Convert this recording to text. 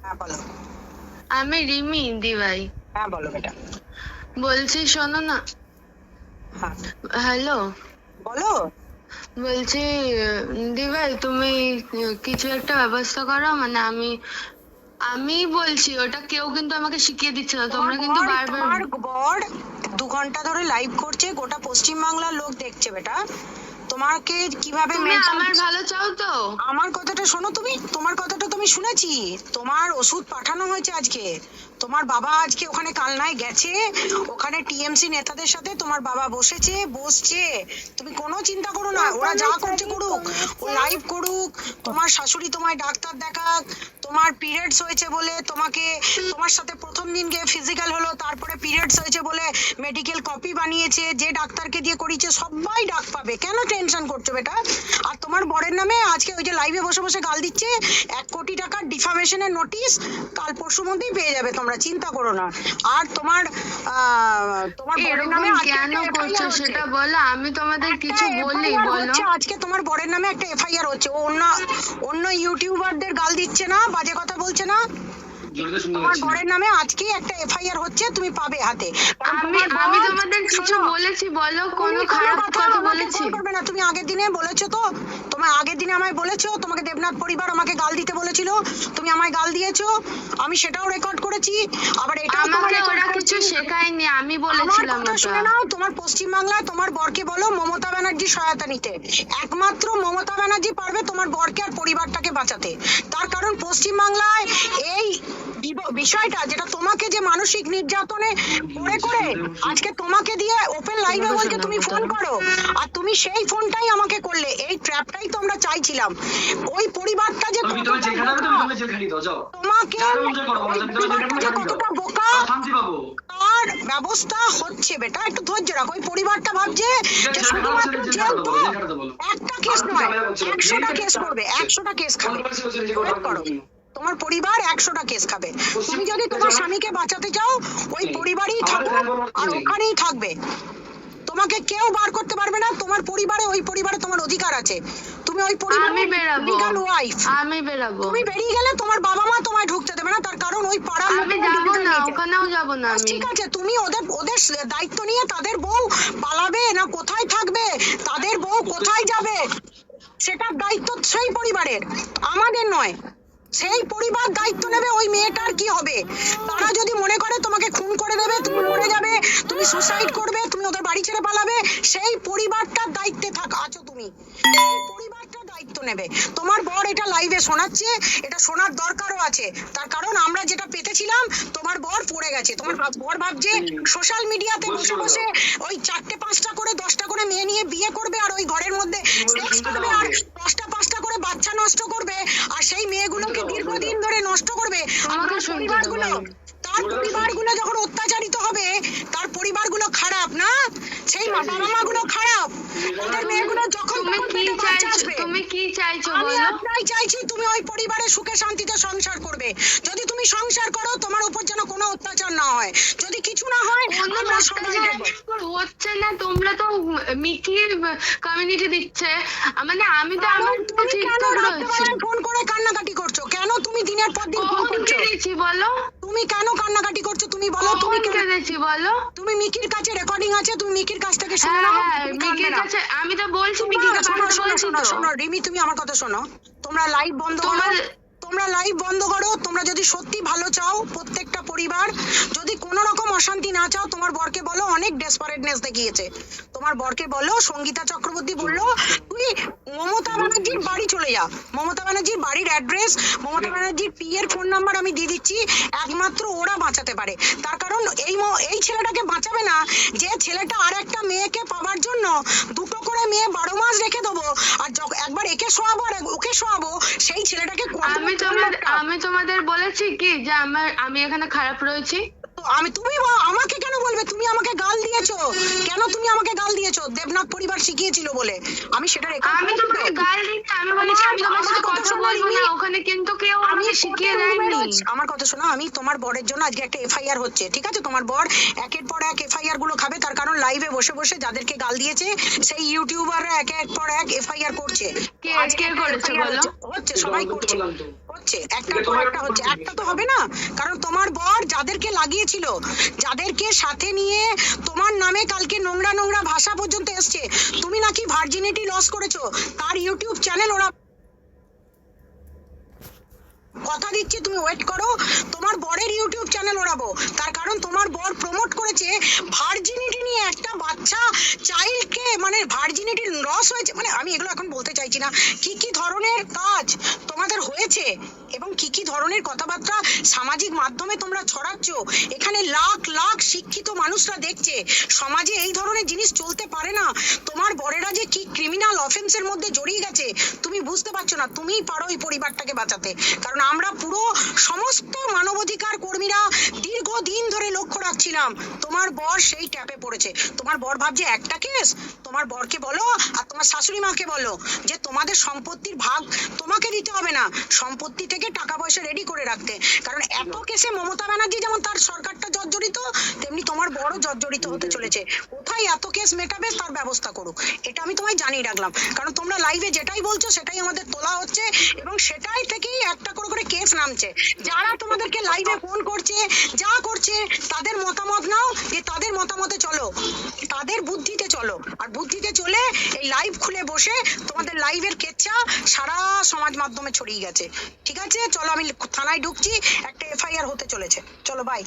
হ্যাঁ বলো। আমি রিমি দিভাই হ্যাঁ বলো বেটা। বলছি শোনো না। হ্যাঁ। হ্যালো। বলো। বলছি দিভাই তুমি কিছু একটা ব্যবস্থা করো মানে আমি আমি বলছি ওটা কেউ কিন্তু আমাকে শিখিয়ে দিচ্ছে না তোমরা কিন্তু বারবার বর দু ঘণ্টা ধরে লাইভ করছে গোটা পশ্চিম বাংলার লোক দেখছে বেটা। তোমাকে কীভাবে আমার ভালো চাও তো। আমার কথাটা শোনো তুমি তোমার কথাটা তুমি শুনেছি। তোমার ওষুধ পাঠানো হয়েছে আজকে। তোমার বাবা আজকে ওখানে কালনায় গেছে। ওখানে টিএমসি নেতাদের সাথে তোমার বাবা বসেছে বসছে। তুমি কোনো চিন্তা করো না ওরা যা করছে করুক ও লাইভ করুক। তোমার শাশুড়ি তোমায় ডাক্তার দেখাক। তোমার পিরিয়ডস হয়েছে বলে তোমাকে তোমার সাথে প্রথম দিন গিয়ে ফিজিক্যাল হলো তারপরে পিরিয়ডস হয়েছে বলে মেডিকেল কপি বানিয়েছে যে ডাক্তারকে দিয়ে করিয়েছে সবাই ডাক পাবে। কেন টেনশন করছ বেটা? আর তোমার বরের নামে আজকে ওই যে লাইভে বসে বসে গাল দিচ্ছে এক কোটি টাকার ডিফামেশনের নোটিশ কাল পরশুর মধ্যেই পেয়ে যাবে তোমরা চিন্তা করো না। আর তোমার তোমার বরের নামে কেন করছ সেটা বলো আমি তোমাদের কিছু বলি বলো। আজকে তোমার বরের নামে একটা এফআইআর হচ্ছে। ও অন্য অন্য ইউটিউবারদের গাল দিচ্ছে না বাজে কথা বলছে না। তোমার বরের নামে আজকে একটা এফআইআর হচ্ছে তুমি পাবে হাতে। আমি তোমার আমি তোমাদের কিছু বলেছি বলো কোনো খারাপ কথা বলেছি। করবে না। তুমি আগের দিনে বলেছ তো তোমার আগের দিনে আমায় বলেছ তোমাকে দেবনাথ পরিবার আমাকে গাল দিতে বলেছিল তুমি আমায় গাল দিয়েছ আমি সেটাও রেকর্ড করেছি আবার এটাও তোমার আমাকে রেকর্ড ওরা কিছু শেখায়নি আমি বলেছিলাম ওটা। শুনে নাও তোমার পশ্চিম বাংলায় তোমার বরকে বলো মমতা ব্যানার্জি সহায়তা নিতে। একমাত্র মমতা ব্যানার্জি পারবে তোমার বরকে আর পরিবারটাকে বাঁচাতে। তার কারণ পশ্চিম বাংলায় এই বিষয়টা যেটা তোমাকে যে মানসিক নির্যাতনে করে করে আজকে তোমাকে দিয়ে ওপেন লাইভে বলকে তুমি ফোন করো। আর তুমি সেই ফোনটাই আমাকে করলে। এই ট্র্যাপটাই তো আমরা চাইছিলাম। ওই পরিবারটা যে তুমি তুমি যেখানে হবে তুমি তুমি জেলখানি দাও যাও। তোমাকে। কতটা বোকা আর ব্যবস্থা হচ্ছে বেটা একটু ধৈর্য রাখো। ওই পরিবারটা ভাবছে যে শুধুমাত্র জেল তো। একটা কেস নয় ঝামেলা করছি না, একশোটা কেস করবে একশোটা কেস খাবে। বলছি, করো। বলছি। তোমার পরিবার একশোটা কেস খাবে। তুমি যদি তোমার স্বামীকে বাঁচাতে চাও ওই পরিবারই থাকো আর ওখানেই থাকবে। তোমাকে কেউ বার করতে পারবে না তোমার পরিবারে ওই পরিবারে তোমার অধিকার আছে। তুমি ওই আমি বেরাবো। লিগাল ওয়াইফ আমি বেরাবো। তুমি বেরিয়ে গেলে তোমার বাবা মা তোমায় ঢুকতে দেবে না তার কারণ ওই পাড়ার আমি যাব না ওখানেও যাব না আমি। ঠিক আছে তুমি ওদের ওদের দায়িত্ব নিয়ে তাদের বউ পালাবে না কোথায় থাকবে তাদের বউ কোথায় যাবে সেটার দায়িত্ব সেই পরিবারের আমাদের নয়। সেই পরিবার দায়িত্ব নেবে, ওই মেয়েটার কি হবে? তারা যদি মনে করে তোমাকে খুন করে দেবে, তুমি মরে যাবে, তুমি সুসাইড করবে, তুমি ওদের বাড়ি ছেড়ে পালাবে, সেই পরিবারটার দায়িত্বে থাক, আছো তুমি। সেই পরিবারটার দায়িত্ব নেবে। তোমার বর এটা লাইভে শোনাচ্ছে, এটা শোনার দরকারও আছে। তার কারণ আমরা যেটা পেতেছিলাম, তোমার বর পড়ে গেছে। তোমার বর ভাবছে সোশ্যাল মিডিয়াতে বসে বসে ওই চারটে পাঁচটা করে, দশটা করে মেয়ে নিয়ে বিয়ে করবে, আর ওই ঘরের মধ্যে সেক্স করবে, আর দশটা পাঁচটা করে বাচ্চা নষ্ট করবে আর সেই মেয়েগুলোকে দীর্ঘদিন ধরে নষ্ট করবে। শুনতে পরিবারগুলো তার পরিবারগুলো যখন অত্যাচারিত হবে তার পরিবারগুলো খারাপ না? সেই বাবা খারাপ। ওদের মেয়েগুলো যখন তুমি কি চাইছো তুমি কি চাইছো আমি আপনাই চাইছি তুমি ওই পরিবারে সুখে শান্তিতে সংসার করবে। যদি তুমি সংসার করো তোমার উপর যেন কোনো অত্যাচার না হয়। যদি কিছু না হয় কোনো আমরা সবাই অত্যাচার দেখব। হচ্ছে না তোমরা তো মিকির কমিউনিটি দিচ্ছে। মানে আমি তো আমার ফোন করে কান্নাকাটি করছ? কেন তুমি দিনের পর দিন ফোন করছ? বলো? তুমি কেন কান্নাকাটি করছ? তুমি বলো তুমি কেঁদেছি বলো? তুমি মিকির কাছে রেকর্ডিং আছে তুমি মিকির কাছ থেকে শুনে নাও মিকির কাছে আমি তো বলছি তোমরা- মিকিকে শোনো, শোনো, শোনো, রিমি তুমি আমার কথা শোনো। তোমরা লাইভ বন্ধ করো। তোমার- তোমরা লাইভ বন্ধ করো। তোমরা যদি সত্যি ভালো চাও প্রত্যেকটা পরিবার যদি কোনো রকম অশান্তি না চাও তোমার বরকে বলো অনেক ডেসপারেটনেস দেখিয়েছে। তোমার বরকে বলো সঙ্গীতা চক্রবর্তী বলল তুই মমতা ব্যানার্জির বাড়ি চলে যা। মমতা ব্যানার্জির বাড়ির অ্যাড্রেস মমতা ব্যানার্জির পি এর ফোন নাম্বার আমি দিয়ে দিচ্ছি একমাত্র ওরা বাঁচাতে পারে। তার কারণ এই এই ছেলেটাকে বাঁচাবে না যে ছেলেটা আর একটা মেয়েকে পাওয়ার জন্য দুটো করে মেয়ে বারো মাস রেখে দেবো আর একবার একে শোয়াবো আর ওকে শোয়াবো সেই ছেলেটাকে আমি তোমাদের আমি তোমাদের বলেছি কি যে আমার আমি এখানে খারাপ রয়েছি। আমি তুমি আমাকে কেন বলবে? তুমি আমাকে গাল দিয়েছ। কেন তুমি আমাকে গাল দিয়েছ? দেবনাথ পরিবার শিখিয়েছিল বলে। আমি সেটা রেকর্ড আমি তোমাকে গাল দিচ্ছি আমি বলেছি আমি তোমার সাথে কথা বলব না। ওখানে কিন্তু কেউ আমি আমাকে শিখিয়ে দেয়নি। আমার কথা শোনো আমি তোমার বরের জন্য আজকে একটা এফআইআর হচ্ছে ঠিক আছে? তোমার বর একের পর এক এফআইআরগুলো খাবে তার কারণ লাইভে বসে বসে যাদেরকে গাল দিয়েছে সেই ইউটিউবাররা এক এক পর এক এফআইআর করছে। কে আজকে করেছে বলো। হচ্ছে সবাই করছে। হচ্ছে? একটা পর একটা হচ্ছে। একটা তো হবে না। কারণ তোমার বর যাদেরকে লাগিয়েছিল যাদেরকে সাথে নিয়ে তোমার নামে কালকে নোংরা নোংরা ভাষা পর্যন্ত এসছে তুমি নাকি ভার্জিনিটি লস করেছ? তার ইউটিউব চ্যানেল ওরা কথা দিচ্ছি তুমি ওয়েট করো। তোমার বরের ইউটিউব চ্যানেল ওড়াবো। তার কারণ তোমার বর প্রমোট করেছে ভার্জিনিটি একটা বাচ্চা চাইল্ডকে মানে ভার্জিনিটি লস হয়েছে মানে আমি এগুলো এখন বলতে চাইছি না। কি কি ধরনের কাজ তোমাদের হয়েছে? এবং কি কি ধরনের কথাবার্তা সামাজিক মাধ্যমে তোমরা ছড়াচ্ছ? এখানে লাখ লাখ শিক্ষিত মানুষরা দেখছে। সমাজে এই ধরনের জিনিস চলতে পারে না। তোমার বরেরা যে কি ক্রিমিনাল অফেন্সের মধ্যে জড়িয়ে গেছে, তুমি বুঝতে পারছ না। তুমিই পারো এই পরিবারটাকে বাঁচাতে। কারণ আমরা পুরো সমস্ত মানবাধিকার কর্মীরা দীর্ঘদিন ধরে লক্ষ্য রাখছিলাম, তোমার বর সেই ট্যাপে পড়েছে। তোমার বর ভাবছে, একটা কেস? তোমার বরকে বলো আর তোমার শাশুড়ি মাকে বলো যে তোমাদের সম্পত্তির ভাগ তোমাকে দিতে হবে না। সম্পত্তি থেকে টাকা পয়সা রেডি করে রাখতে। কারণ এত কেসে মমতা ব্যানার্জি যেমন তার সরকারটা জর্জরিত, তেমনি তোমার বড় জর্জরিত হতে চলেছে। কোথায় এত কেস মেটাবে তার ব্যবস্থা করুক। এটা আমি তোমায় জানিয়ে রাখলাম। কারণ তোমরা লাইভে যেটাই বলছো, সেটাই আমাদের তোলা হচ্ছে এবং সেটাই থেকেই একটা করে করে কেস নামছে। যারা তোমাদেরকে লাইভে ফোন করছে, যা করছে, তাদের মতামত নাও যে তাদের মতামতে চলো। তাদের বুদ্ধিতে চলো। আর বুদ্ধিতে চলে এই লাইভ খুলে বসে তোমাদের লাইভের কেচ্ছা সারা সমাজ মাধ্যমে ছড়িয়ে গেছে। ঠিক আছে? চলো আমি থানায় ঢুকছি একটা এফআইআর হতে চলেছে। চলো বাই